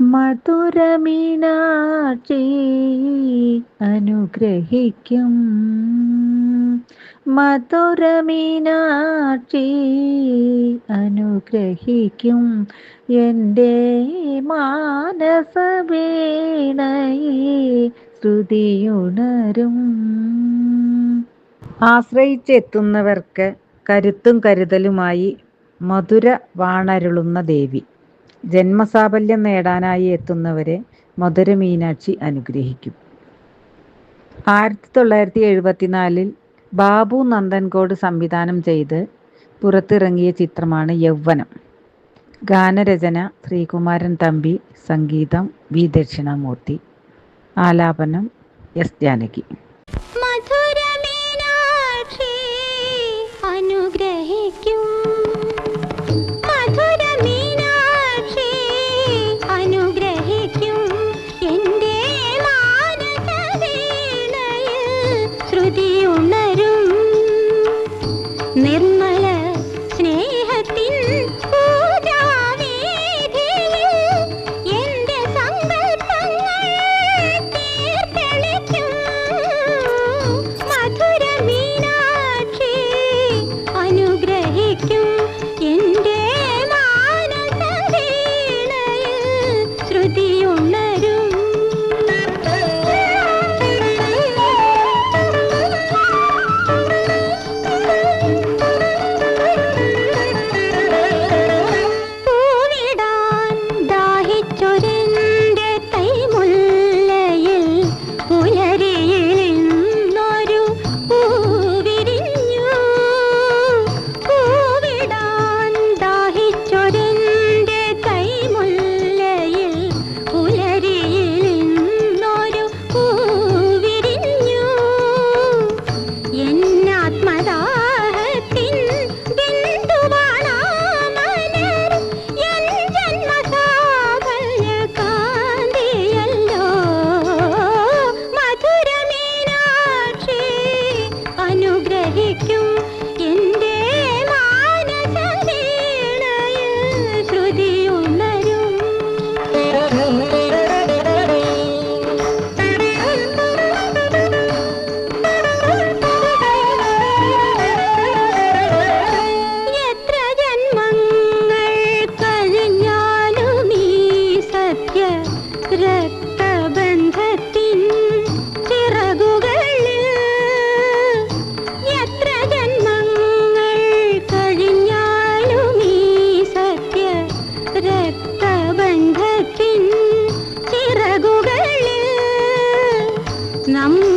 മധുരമീനാക്ഷി അനുഗ്രഹിക്കും. മധുരമീനാക്ഷി അനുഗ്രഹിക്കും. എന്റെ മാനസവീണയെ ശ്രുതിയുണരും. ആശ്രയിച്ചെത്തുന്നവർക്ക് കരുത്തും കരുതലുമായി മധുര വാണരുളുന്ന ദേവി. ജന്മസാഫല്യം നേടാനായി എത്തുന്നവരെ മധുര മീനാക്ഷി അനുഗ്രഹിക്കും. ആയിരത്തി തൊള്ളായിരത്തി എഴുപത്തിനാലിൽ ബാബു നന്ദൻകോട് സംവിധാനം ചെയ്ത് പുറത്തിറങ്ങിയ ചിത്രമാണ് യൗവനം. ഗാനരചന ശ്രീകുമാരൻ തമ്പി സംഗീതം വി ദക്ഷിണാമൂർത്തി. ആലാപനം എസ് ജാനകി. ശ്രുതി ഉണരും. നിർ Namı